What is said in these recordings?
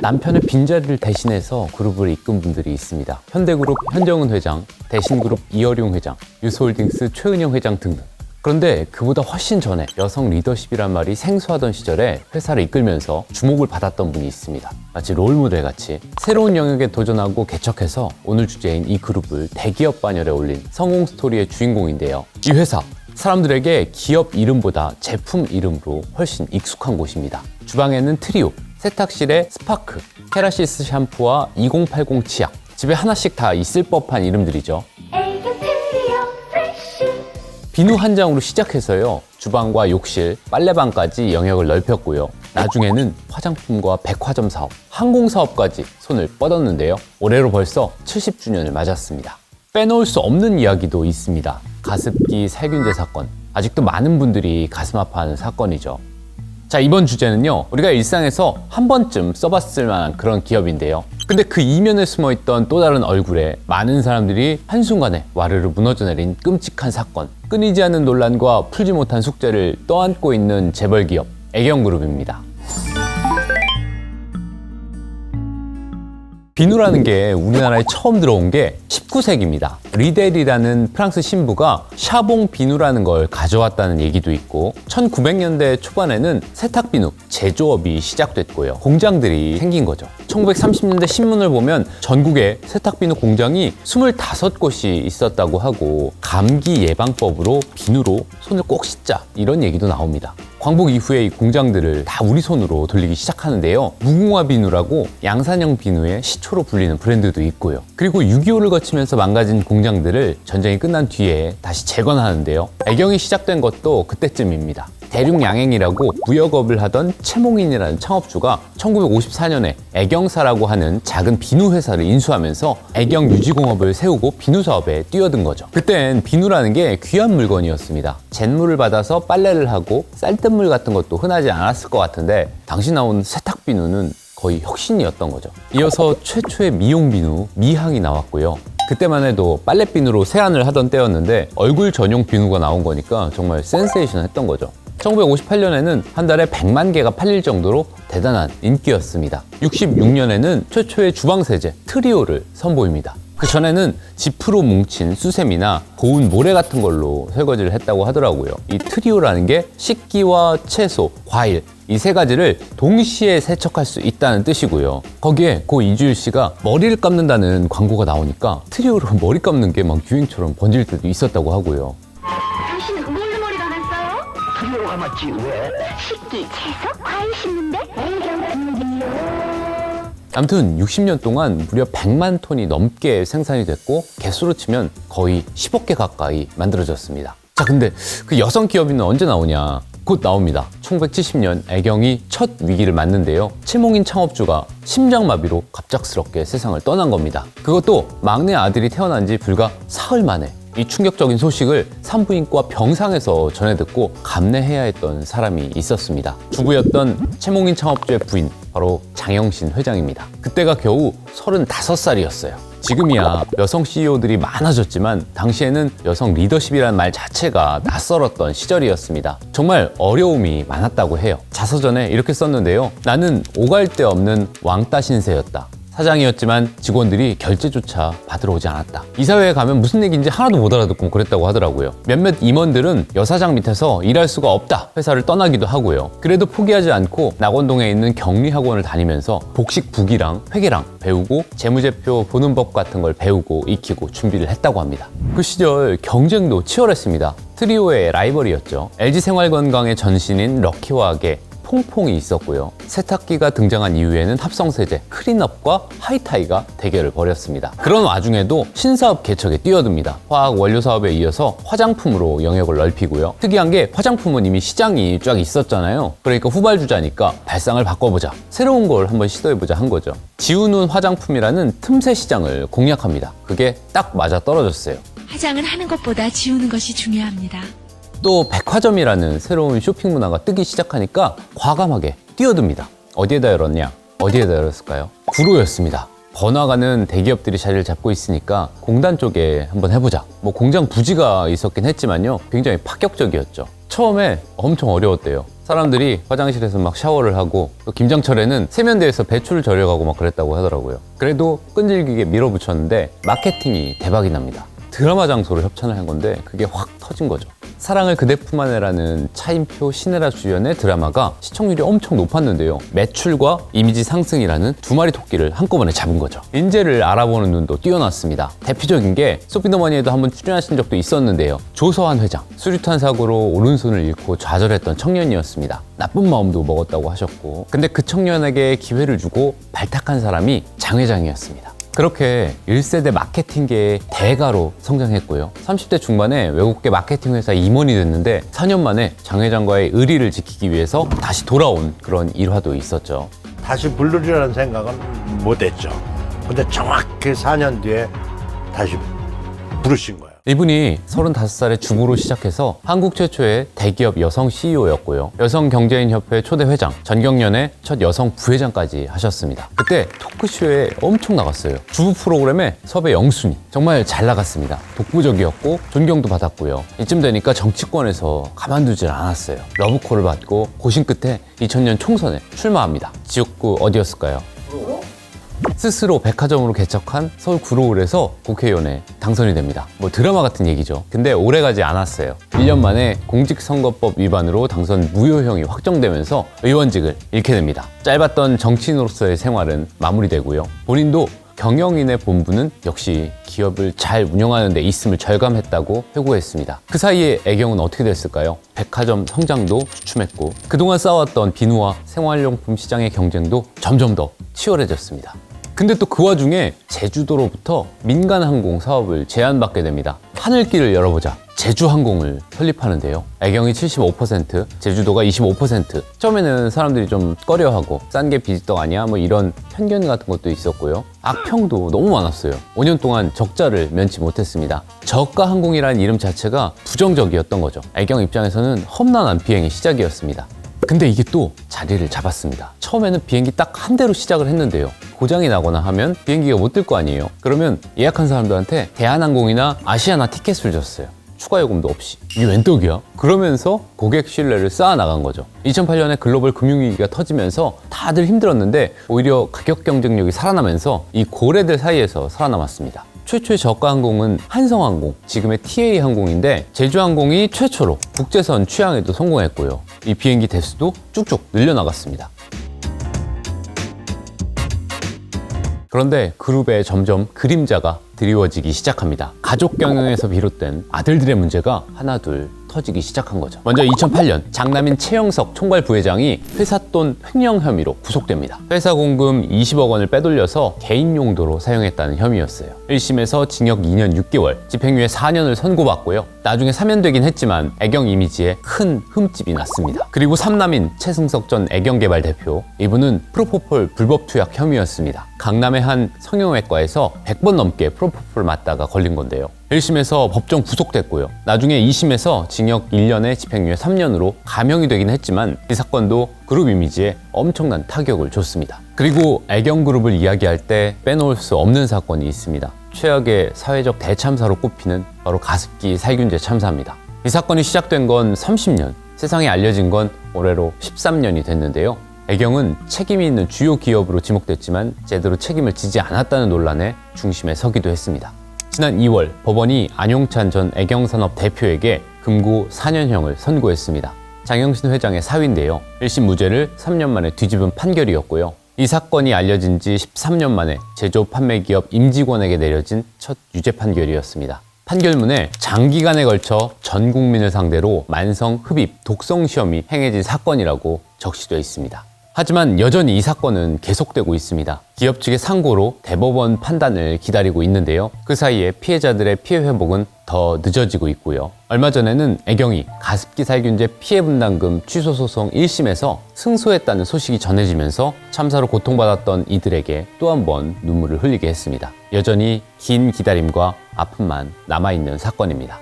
남편의 빈자리를 대신해서 그룹을 이끈 분들이 있습니다. 현대그룹 현정은 회장, 대신그룹 이어룡 회장, 유스홀딩스 최은영 회장 등등. 그런데 그보다 훨씬 전에 여성 리더십이란 말이 생소하던 시절에 회사를 이끌면서 주목을 받았던 분이 있습니다. 마치 롤모델 같이 새로운 영역에 도전하고 개척해서 오늘 주제인 이 그룹을 대기업 반열에 올린 성공 스토리의 주인공인데요. 이 회사 사람들에게 기업 이름보다 제품 이름으로 훨씬 익숙한 곳입니다. 주방에는 트리오, 세탁실에 스파크, 케라시스 샴푸와 2080 치약, 집에 하나씩 다 있을 법한 이름들이죠. 비누 한 장으로 시작해서요. 주방과 욕실, 빨래방까지 영역을 넓혔고요. 나중에는 화장품과 백화점 사업, 항공 사업까지 손을 뻗었는데요. 올해로 벌써 70주년을 맞았습니다. 빼놓을 수 없는 이야기도 있습니다. 가습기 살균제 사건. 아직도 많은 분들이 가슴 아파하는 사건이죠. 자, 이번 주제는요. 우리가 일상에서 한 번쯤 써봤을 만한 그런 기업인데요. 근데 그 이면에 숨어 있던 또 다른 얼굴에 많은 사람들이 한순간에 와르르 무너져 내린 끔찍한 사건, 끊이지 않는 논란과 풀지 못한 숙제를 떠안고 있는 재벌 기업 애경그룹입니다. 비누라는 게 우리나라에 처음 들어온 게 19세기입니다. 리델이라는 프랑스 신부가 샤봉 비누라는 걸 가져왔다는 얘기도 있고 1900년대 초반에는 세탁 비누 제조업이 시작됐고요. 공장들이 생긴 거죠. 1930년대 신문을 보면 전국에 세탁 비누 공장이 25곳이 있었다고 하고 감기 예방법으로 비누로 손을 꼭 씻자 이런 얘기도 나옵니다. 광복 이후에 이 공장들을 다 우리 손으로 돌리기 시작하는데요. 무궁화 비누라고 양산형 비누의 시초로 불리는 브랜드도 있고요. 그리고 6.25를 거치면서 망가진 공장들을 전쟁이 끝난 뒤에 다시 재건하는데요. 애경이 시작된 것도 그때쯤입니다. 대륙양행이라고 무역업을 하던 최몽인이라는 창업주가 1954년에 애경사라고 하는 작은 비누 회사를 인수하면서 애경 유지공업을 세우고 비누 사업에 뛰어든 거죠. 그땐 비누라는 게 귀한 물건이었습니다. 잿물을 받아서 빨래를 하고 쌀뜨물 같은 것도 흔하지 않았을 것 같은데 당시 나온 세탁 비누는 거의 혁신이었던 거죠. 이어서 최초의 미용 비누 미항이 나왔고요. 그때만 해도 빨래비누로 세안을 하던 때였는데 얼굴 전용 비누가 나온 거니까 정말 센세이션 했던 거죠. 1958년에는 한 달에 100만 개가 팔릴 정도로 대단한 인기였습니다. 66년에는 최초의 주방세제 트리오를 선보입니다. 그 전에는 지프로 뭉친 수세미나 고운 모래 같은 걸로 설거지를 했다고 하더라고요. 이 트리오라는 게 식기와 채소, 과일 이 세 가지를 동시에 세척할 수 있다는 뜻이고요. 거기에 고 이주일 씨가 머리를 감는다는 광고가 나오니까 트리오로 머리 감는 게 막 유행처럼 번질 때도 있었다고 하고요. 맞지 왜? 식기, 채소, 과일 트리오 아무튼 60년 동안 무려 100만 톤이 넘게 생산이 됐고 개수로 치면 거의 10억 개 가까이 만들어졌습니다. 자, 근데 그 여성 기업인은 언제 나오냐? 곧 나옵니다. 1970년 애경이 첫 위기를 맞는데요. 칠몽인 창업주가 심장마비로 갑작스럽게 세상을 떠난 겁니다. 그것도 막내 아들이 태어난 지 불과 사흘 만에 이 충격적인 소식을 산부인과 병상에서 전해 듣고 감내해야 했던 사람이 있었습니다. 주부였던 최몽인 창업주의 부인, 바로 장영신 회장입니다. 그때가 겨우 35살이었어요. 지금이야 여성 CEO들이 많아졌지만 당시에는 여성 리더십이라는 말 자체가 낯설었던 시절이었습니다. 정말 어려움이 많았다고 해요. 자서전에 이렇게 썼는데요. 나는 오갈 데 없는 왕따 신세였다. 사장이었지만 직원들이 결제조차 받으러 오지 않았다. 이사회에 가면 무슨 얘기인지 하나도 못 알아듣고 그랬다고 하더라고요. 몇몇 임원들은 여사장 밑에서 일할 수가 없다. 회사를 떠나기도 하고요. 그래도 포기하지 않고 낙원동에 있는 격리학원을 다니면서 복식 부기랑 회계랑 배우고 재무제표 보는 법 같은 걸 배우고 익히고 준비를 했다고 합니다. 그 시절 경쟁도 치열했습니다. 트리오의 라이벌이었죠. LG생활건강의 전신인 럭키와학의 퐁퐁이 있었고요. 세탁기가 등장한 이후에는 합성세제, 크린업과 하이타이가 대결을 벌였습니다. 그런 와중에도 신사업 개척에 뛰어듭니다. 화학 원료 사업에 이어서 화장품으로 영역을 넓히고요. 특이한 게 화장품은 이미 시장이 쫙 있었잖아요. 그러니까 후발주자니까 발상을 바꿔보자. 새로운 걸 한번 시도해보자 한 거죠. 지우는 화장품이라는 틈새 시장을 공략합니다. 그게 딱 맞아 떨어졌어요. 화장을 하는 것보다 지우는 것이 중요합니다. 또 백화점이라는 새로운 쇼핑 문화가 뜨기 시작하니까 과감하게 뛰어듭니다. 어디에다 열었냐? 어디에다 열었을까요? 구로였습니다. 번화가는 대기업들이 자리를 잡고 있으니까 공단 쪽에 한번 해보자. 뭐 공장 부지가 있었긴 했지만요. 굉장히 파격적이었죠. 처음에 엄청 어려웠대요. 사람들이 화장실에서 막 샤워를 하고 또 김장철에는 세면대에서 배추를 절여가고 막 그랬다고 하더라고요. 그래도 끈질기게 밀어붙였는데 마케팅이 대박이 납니다. 드라마 장소로 협찬을 한 건데 그게 확 터진 거죠. 사랑을 그대 품 안에라는 차인표 신혜라 주연의 드라마가 시청률이 엄청 높았는데요. 매출과 이미지 상승이라는 두 마리 토끼를 한꺼번에 잡은 거죠. 인재를 알아보는 눈도 뛰어났습니다. 대표적인 게 소피더머니에도 한번 출연하신 적도 있었는데요. 조서한 회장, 수류탄 사고로 오른손을 잃고 좌절했던 청년이었습니다. 나쁜 마음도 먹었다고 하셨고 근데 그 청년에게 기회를 주고 발탁한 사람이 장 회장이었습니다. 그렇게 1세대 마케팅계의 대가로 성장했고요. 30대 중반에 외국계 마케팅 회사 임원이 됐는데 4년 만에 장 회장과의 의리를 지키기 위해서 다시 돌아온 그런 일화도 있었죠. 다시 부르리라는 생각은 못했죠. 근데 정확히 4년 뒤에 다시 부르신 거예요. 이분이 35살에 주부로 시작해서 한국 최초의 대기업 여성 CEO였고요. 여성 경제인 협회 초대 회장, 전경련의 첫 여성 부회장까지 하셨습니다. 그때 토크쇼에 엄청 나갔어요. 주부 프로그램에 섭외 영순위. 정말 잘 나갔습니다. 독보적이었고 존경도 받았고요. 이쯤 되니까 정치권에서 가만두질 않았어요. 러브콜을 받고 고심 끝에 2000년 총선에 출마합니다. 지역구 어디였을까요? 스스로 백화점으로 개척한 서울 구로울에서 국회의원에 당선이 됩니다. 뭐 드라마 같은 얘기죠. 근데 오래 가지 않았어요. 1년 만에 공직선거법 위반으로 당선 무효형이 확정되면서 의원직을 잃게 됩니다. 짧았던 정치인으로서의 생활은 마무리되고요. 본인도 경영인의 본부는 역시 기업을 잘 운영하는 데 있음을 절감했다고 회고했습니다. 그 사이에 애경은 어떻게 됐을까요? 백화점 성장도 주춤했고 그동안 쌓아왔던 비누와 생활용품 시장의 경쟁도 점점 더 치열해졌습니다. 근데 또 그 와중에 제주도로부터 민간 항공 사업을 제안받게 됩니다. 하늘길을 열어보자. 제주항공을 설립하는데요. 애경이 75%, 제주도가 25%. 처음에는 사람들이 좀 꺼려하고 싼 게 비지떡 아니야? 뭐 이런 편견 같은 것도 있었고요. 악평도 너무 많았어요. 5년 동안 적자를 면치 못했습니다. 저가 항공이라는 이름 자체가 부정적이었던 거죠. 애경 입장에서는 험난한 비행의 시작이었습니다. 근데 이게 또 자리를 잡았습니다. 처음에는 비행기 딱 한 대로 시작을 했는데요. 고장이 나거나 하면 비행기가 못 뜰 거 아니에요. 그러면 예약한 사람들한테 대한항공이나 아시아나 티켓을 줬어요. 추가 요금도 없이. 이게 웬 떡이야? 그러면서 고객 신뢰를 쌓아 나간 거죠. 2008년에 글로벌 금융위기가 터지면서 다들 힘들었는데 오히려 가격 경쟁력이 살아나면서 이 고래들 사이에서 살아남았습니다. 최초의 저가 항공은 한성항공, 지금의 TA 항공인데 제주항공이 최초로 국제선 취항에도 성공했고요. 이 비행기 대수도 쭉쭉 늘려나갔습니다. 그런데 그룹에 점점 그림자가 드리워지기 시작합니다. 가족 경영에서 비롯된 아들들의 문제가 하나둘 터지기 시작한 거죠. 먼저 2008년 장남인 최영석 총괄 부회장이 회사 돈 횡령 혐의로 구속됩니다. 회사 공금 20억 원을 빼돌려서 개인 용도로 사용했다는 혐의였어요. 1심에서 징역 2년 6개월, 집행유예 4년을 선고받고요. 나중에 사면되긴 했지만 애경 이미지에 큰 흠집이 났습니다. 그리고 삼남인 최승석 전 애경개발 대표, 이분은 프로포폴 불법 투약 혐의였습니다. 강남의 한 성형외과에서 100번 넘게 프로포폴 맞다가 걸린 건데요. 1심에서 법정 구속됐고요. 나중에 2심에서 징역 1년에 집행유예 3년으로 감형이 되긴 했지만 이 사건도 그룹 이미지에 엄청난 타격을 줬습니다. 그리고 애경그룹을 이야기할 때 빼놓을 수 없는 사건이 있습니다. 최악의 사회적 대참사로 꼽히는 바로 가습기 살균제 참사입니다. 이 사건이 시작된 건 30년, 세상에 알려진 건 올해로 13년이 됐는데요. 애경은 책임이 있는 주요 기업으로 지목됐지만 제대로 책임을 지지 않았다는 논란의 중심에 서기도 했습니다. 지난 2월 법원이 안용찬 전 애경산업 대표에게 금고 4년형을 선고했습니다. 장영신 회장의 사위인데요. 1심 무죄를 3년 만에 뒤집은 판결이었고요. 이 사건이 알려진 지 13년 만에 제조업 판매 기업 임직원에게 내려진 첫 유죄 판결이었습니다. 판결문에 장기간에 걸쳐 전 국민을 상대로 만성 흡입 독성 시험이 행해진 사건이라고 적시되어 있습니다. 하지만 여전히 이 사건은 계속되고 있습니다. 기업 측의 상고로 대법원 판단을 기다리고 있는데요. 그 사이에 피해자들의 피해 회복은 더 늦어지고 있고요. 얼마 전에는 애경이 가습기 살균제 피해 분담금 취소 소송 1심에서 승소했다는 소식이 전해지면서 참사로 고통받았던 이들에게 또 한 번 눈물을 흘리게 했습니다. 여전히 긴 기다림과 아픔만 남아있는 사건입니다.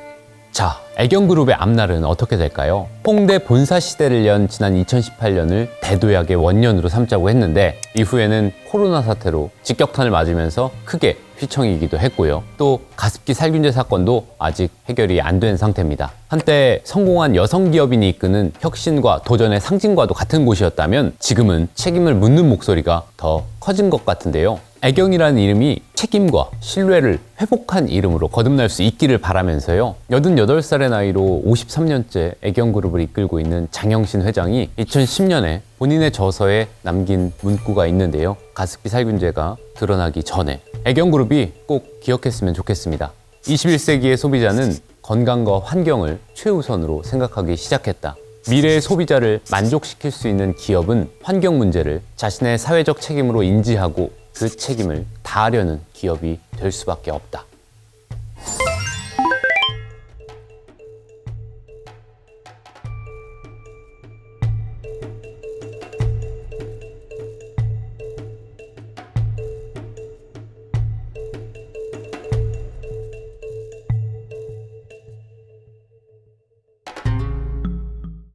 자, 애경그룹의 앞날은 어떻게 될까요? 홍대 본사 시대를 연 지난 2018년을 대도약의 원년으로 삼자고 했는데 이후에는 코로나 사태로 직격탄을 맞으면서 크게 휘청이기도 했고요. 또 가습기 살균제 사건도 아직 해결이 안 된 상태입니다. 한때 성공한 여성 기업인이 이끄는 혁신과 도전의 상징과도 같은 곳이었다면 지금은 책임을 묻는 목소리가 더 커진 것 같은데요. 애경이라는 이름이 책임과 신뢰를 회복한 이름으로 거듭날 수 있기를 바라면서요. 88살의 나이로 53년째 애경그룹을 이끌고 있는 장영신 회장이 2010년에 본인의 저서에 남긴 문구가 있는데요. 가습기 살균제가 드러나기 전에 애경그룹이 꼭 기억했으면 좋겠습니다. 21세기의 소비자는 건강과 환경을 최우선으로 생각하기 시작했다. 미래의 소비자를 만족시킬 수 있는 기업은 환경 문제를 자신의 사회적 책임으로 인지하고 그 책임을 다하려는 기업이 될 수밖에 없다.